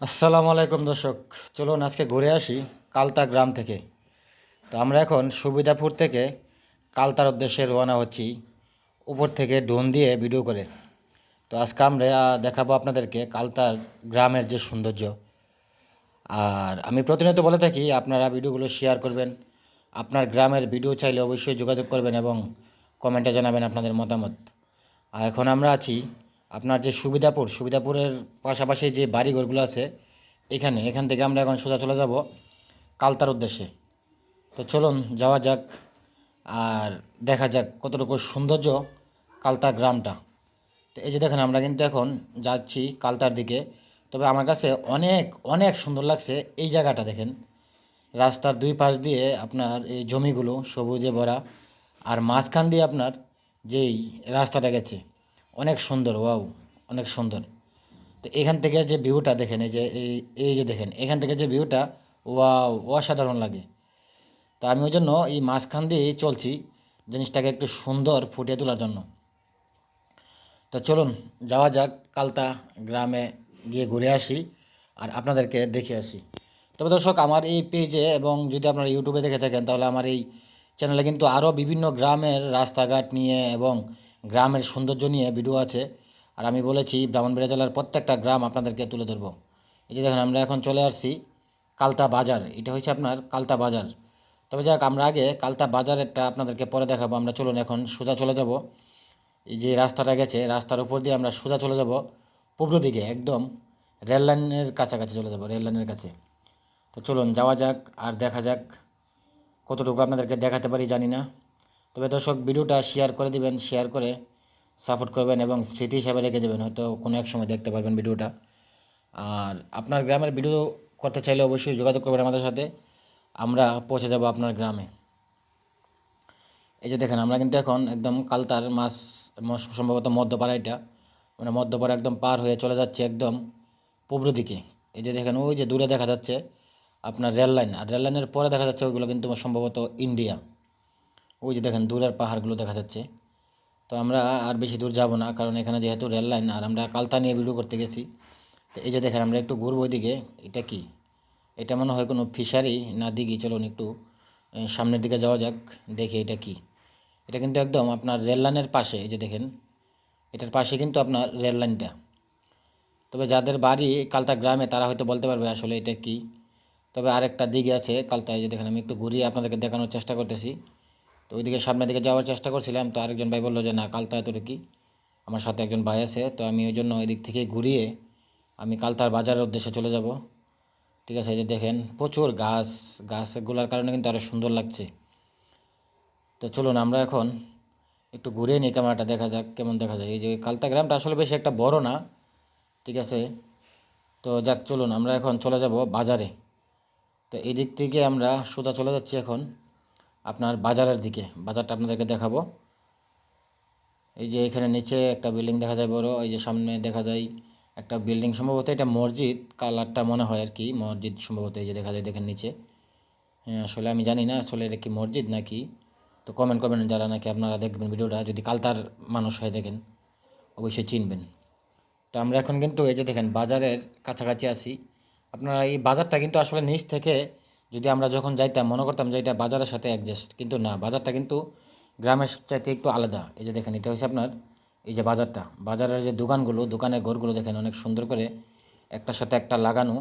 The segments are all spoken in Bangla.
আসসালামু আলাইকুম দর্শক, চলুন আজকে ঘুরে আসি কালতা গ্রাম থেকে। তো আমরা এখন সুবিধাপুর থেকে কালতার উদ্দেশ্যে রওনা হচ্ছি, উপর থেকে ড্রোন দিয়ে ভিডিও করে। তো আজকে আমরা দেখাবো আপনাদেরকে কালতার গ্রামের যে সৌন্দর্য। আর আমি প্রতিনিয়ত বলে থাকি, আপনারা ভিডিওগুলো শেয়ার করবেন, আপনার গ্রামের ভিডিও চাইলে অবশ্যই যোগাযোগ করবেন এবং কমেন্টে জানাবেন আপনাদের মতামত। আর এখন আমরা আছি আপনার যে সুবিধাপুর, সুবিধাপুরের পাশাপাশি যে বাড়িঘরগুলো আছে, এখানে, এখান থেকে আমরা এখন সোজা চলে যাব কালতার উদ্দেশ্যে। তো চলুন, যাওয়া যাক আর দেখা যাক কতটুকু সৌন্দর্য কালতা গ্রামটা। তো এই যে দেখেন, আমরা কিন্তু এখন যাচ্ছি কালতার দিকে। তবে আমার কাছে অনেক অনেক সুন্দর লাগছে এই জায়গাটা দেখেন। রাস্তার দুই পাশ দিয়ে আপনার এই জমিগুলো সবুজে ভরা, আর মাঝখান দিয়ে আপনার যেই রাস্তাটা গেছে অনেক সুন্দর, ওয়াও, অনেক সুন্দর। তো এখান থেকে যে ভিউটা দেখেন, এই যে, এই এই যে দেখেন, এখান থেকে যে ভিউটা, ওয়াও, অসাধারণ লাগে। তো আমি ওই জন্য এই মাঝখান দিয়েই চলছি জিনিসটাকে একটু সুন্দর ফুটিয়ে তোলার জন্য। তো চলুন, যাওয়া যাক কালতা গ্রামে গিয়ে ঘুরে আসি আর আপনাদেরকে দেখে আসি। তবে দর্শক, আমার এই পেজে এবং যদি আপনারা ইউটিউবে দেখে থাকেন, তাহলে আমার এই চ্যানেলে কিন্তু আরও বিভিন্ন গ্রামের রাস্তাঘাট নিয়ে এবং গ্রামের সৌন্দর্য নিয়ে ভিডিও আছে। আর আমি বলেছি, ব্রাহ্মণবাড়িয়া জেলার প্রত্যেকটা গ্রাম আপনাদেরকে তুলে ধরবো। এই যে দেখেন, আমরা এখন চলে আসছি কালতা বাজার। এটা হচ্ছে আপনার কালতা বাজার। তবে যাক, আমরা আগে কালতা বাজারেরটা আপনাদেরকে পরে দেখাবো। আমরা চলুন এখন সোজা চলে যাব। এই যে রাস্তাটা গেছে, রাস্তার উপর দিয়ে আমরা সোজা চলে যাব। পূর্ব দিকে, একদম রেল লাইনের কাছাকাছি চলে যাব, রেল লাইনের কাছে। তো চলুন, যাওয়া যাক আর দেখা যাক। কতটুকু আপনাদেরকে দেখাতে পারি জানি না। তবে দর্শক, ভিডিওটা শেয়ার করে দিবেন শেয়ার করে সাপোর্ট করবেন এবং স্মৃতি হিসাবে রেখে দেবেন। হয়তো কোনো এক সময় দেখতে পারবেন ভিডিওটা। আর আপনার গ্রামের ভিডিও করতে চাইলে অবশ্যই যোগাযোগ করবেন আমাদের সাথে। আমরা পৌঁছে যাব আপনার গ্রামে। এই যে দেখেন, আমরা কিন্তু এখন একদম কালতার মাছ সম্ভবত মধ্যপাড়া এটা মানে মধ্যপাড়া একদম পার হয়ে চলে যাচ্ছে একদম পূর্ব দিকে। এই যে দেখেন, ওই যে দূরে দেখা যাচ্ছে আপনার রেল লাইন। আর রেল লাইনের পরে দেখা যাচ্ছে ওইগুলো কিন্তু সম্ভবত ইন্ডিয়া। ওই যে দেখেন দূরের পাহাড়গুলো দেখা যাচ্ছে। তো আমরা আর বেশি দূর যাব না, কারণ এখানে যেহেতু রেল লাইন, আর আমরা কালতা নিয়ে ভিডিও করতে গেছি। তো এই যে দেখেন, আমরা একটু ঘুরবো ওইদিকে, এটা কি? এটা মনে হয় কোনো ফিশারি না দিঘি, চলুন একটু সামনের দিকে যাওয়া যাক, দেখি এটা কি। এটা কিন্তু একদম আপনার রেল লাইনের পাশে, এই যে দেখেন, এটার পাশে কিন্তু আপনার রেল লাইনটা। তবে যাদের বাড়ি কালতা গ্রামে, তারা হয়তো বলতে পারবে আসলে এটা কি। তবে আরেকটা দিকে আছে কালতা এই যে দেখেন, আমি একটু ঘুরিয়ে আপনাদেরকে দেখানোর চেষ্টা করতেছি। তো ওইদিকে সামনের দিকে যাওয়ার চেষ্টা করছিলাম, তো আরেকজন ভাই বলল যে, না, কালতা এতটুকু আমার সাথে একজন ভাই আছে, তো আমি ওই জন্য ওই দিক থেকে ঘুরিয়ে আমি কালতার বাজারের উদ্দেশ্যে চলে যাব। ঠিক আছে, এই যে দেখেন, প্রচুর গাছ, গাছগুলোর কারণে কিন্তু আরও সুন্দর লাগছে। তো চলুন, আমরা এখন একটু ঘুরে নিই, ক্যামেরাটা দেখা যাক, কেমন দেখা যায়। এই যে কালতা গ্রামটা আসলে বেশি একটা বড় না, ঠিক আছে? তো যাক, চলুন, আমরা এখন চলে যাব বাজারে। তো এই দিক থেকে আমরা সোজা চলে যাচ্ছি এখন। আপনার বাজারের দিকে, বাজারটা আপনাদেরকে দেখাবো। এই যে এখানে নিচে একটা বিল্ডিং দেখা যায় বড়, এই যে সামনে দেখা যায় একটা বিল্ডিং। সম্ভবত এটা মসজিদ, কালারটা মনে হয় আর কি, মসজিদ সম্ভবত এই যে দেখা যায় দেখেন নিচে। হ্যাঁ আসলে আমি জানি না আসলে এটা কি মসজিদ নাকি, তো কমেন্ট করবেন যারা নাকি আপনারা দেখবেন ভিডিওটা, যদি কালতার মানুষ হয়ে দেখেন, অবশ্যই চিনবেন। তো আমরা এখন কিন্তু এই যে দেখেন বাজারের কাছাকাছি আছি। আপনারা এই বাজারটা কিন্তু আসলে নিচ থেকে যদি আমরা যখন যাইতাম, মনে করতাম যে এটা বাজারের সাথে অ্যাডজাস্ট কিন্তু না, বাজারটা কিন্তু গ্রামের চাইতে একটু আলাদা। এই যে দেখেন, এটা হচ্ছে আপনার এই যে বাজারটা। বাজারের যে দোকানগুলো, দোকানের ঘরগুলো দেখেন, অনেক সুন্দর করে একটার সাথে একটা লাগানো,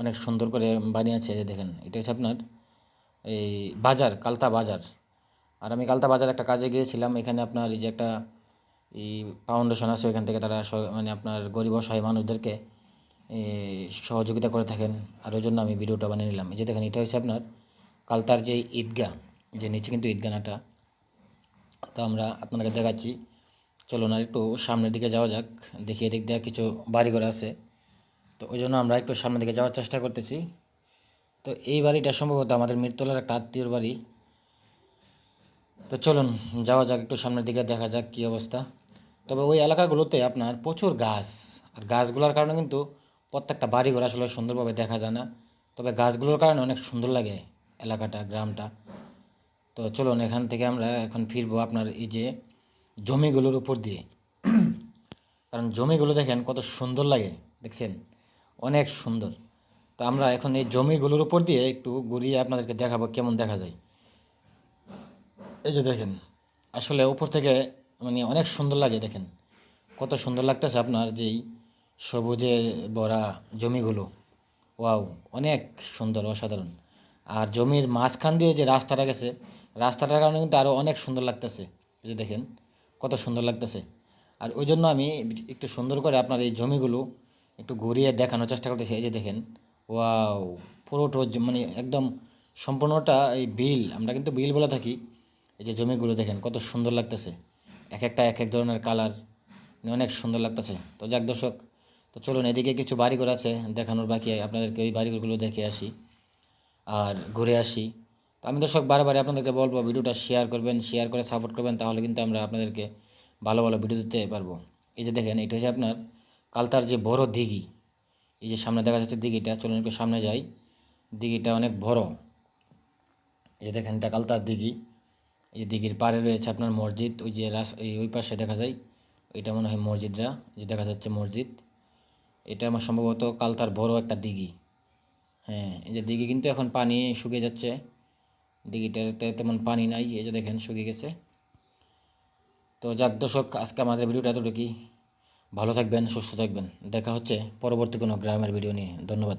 অনেক সুন্দর করে বানিয়েছে এই যে দেখেন, এটা হচ্ছে আপনার এই বাজার, কালতা বাজার। আর আমি কালতা বাজার একটা কাজে গিয়েছিলাম, এখানে আপনার এই যে একটা এই ফাউন্ডেশন আছে, ওইখান থেকে তারা মানে আপনার গরিব অসহায় মানুষদেরকে সহযোগিতা করে থাকেন। আর ওই জন্য আমি ভিডিওটা বানিয়ে নিলাম। এই যে দেখেন, এটা হচ্ছে আপনার কালতার যে ঈদগাহ যে নিচে কিন্তু ঈদগাহটা তো আমরা আপনাদেরকে দেখাচ্ছি। চলুন আর একটু সামনের দিকে যাওয়া যাক। দেখি এদিক দিয়ে কিছু বাড়িঘর আছে। তো ওই জন্য আমরা একটু সামনের দিকে যাওয়ার চেষ্টা করতেছি। তো এই বাড়িটা সম্ভবত আমাদের মৃত্যুলার একটা আত্মীয়র বাড়ি। তো চলুন, যাওয়া যাক, একটু সামনের দিকে দেখা যাক কী অবস্থা। তবে ওই এলাকাগুলোতে আপনার প্রচুর গাছ। আর গাছগুলোর কারণে কিন্তু প্রত্যেকটা বাড়িঘর আসলে সুন্দরভাবে দেখা যায় না। তবে গাছগুলোর কারণে অনেক সুন্দর লাগে এলাকাটা, গ্রামটা। তো চলুন, এখান থেকে আমরা এখন ফিরবো আপনার এই যে জমিগুলোর উপর দিয়ে। কারণ জমিগুলো দেখেন কত সুন্দর লাগে, দেখছেন? অনেক সুন্দর। তো আমরা এখন এই জমিগুলোর উপর দিয়ে একটু ঘুরিয়ে আপনাদেরকে দেখাবো কেমন দেখা যায়। এই যে দেখেন, আসলে উপর থেকে মানে অনেক সুন্দর লাগে, দেখেন। কত সুন্দর লাগতেছে আপনার যেই সবুজে ভরা জমিগুলো। ওয়াও, অনেক সুন্দর, অসাধারণ। আর জমির মাঝখান দিয়ে যে রাস্তাটা গেছে, রাস্তাটার কারণে কিন্তু আরও অনেক সুন্দর লাগতেছে। যে দেখেন, কত সুন্দর লাগতেছে। আর ওই জন্য আমি একটু সুন্দর করে আপনার এই জমিগুলো একটু ঘুরিয়ে দেখানোর চেষ্টা করতেছি। এই যে দেখেন, ওয়াও, পুরোটো মানে একদম সম্পূর্ণটা এই বিল, আমরা কিন্তু বিল বলে থাকি। এই যে জমিগুলো দেখেন, কত সুন্দর লাগতেছে। এক একটা, এক এক ধরনের কালার অনেক সুন্দর লাগতেছে। তো যাক দর্শক তো চলুন এদিকে কিছু বাড়িঘর আছে দেখানোর বাকি, আপনাদেরকে ওই বাড়িঘরগুলো দেখে আসি আর ঘুরে আসি। তো আমি দর্শক বারবার আপনাদেরকে বলব, ভিডিওটা শেয়ার করবেন শেয়ার করে সাপোর্ট করবেন, তাহলে কিন্তু আমরা আপনাদেরকে ভালো ভালো ভিডিও দিতে পারব। এই যে দেখেন, এটা হচ্ছে আপনার কালতার যে বড় দিঘি। এই যে সামনে দেখা যাচ্ছে দিঘিটা, চলুন একটু সামনে যাই। দিঘিটা অনেক বড়। এই যে দেখেন, এটা কালতার দিঘি। এই যে দিঘির পাড়ে রয়েছে আপনার মসজিদ, ওই যে রাস ওই পাশে দেখা যায় এটা মনে হয় মসজিদরা। যে দেখা যাচ্ছে মসজিদ। এটা আমার সম্ভবত কাল তার বড় একটা দিঘি। হ্যাঁ এই যে দিঘি কিন্তু এখন পানি শুকিয়ে যাচ্ছে। দিঘিটাতে তেমন পানি নাই, এই যে দেখেন শুকিয়ে গেছে। তো যাক দর্শক, আজকে আমাদের ভিডিওটা এতটুকুই। ভালো থাকবেন, সুস্থ থাকবেন। দেখা হচ্ছে পরবর্তী কোনো গ্রামের ভিডিও নিয়ে। ধন্যবাদ।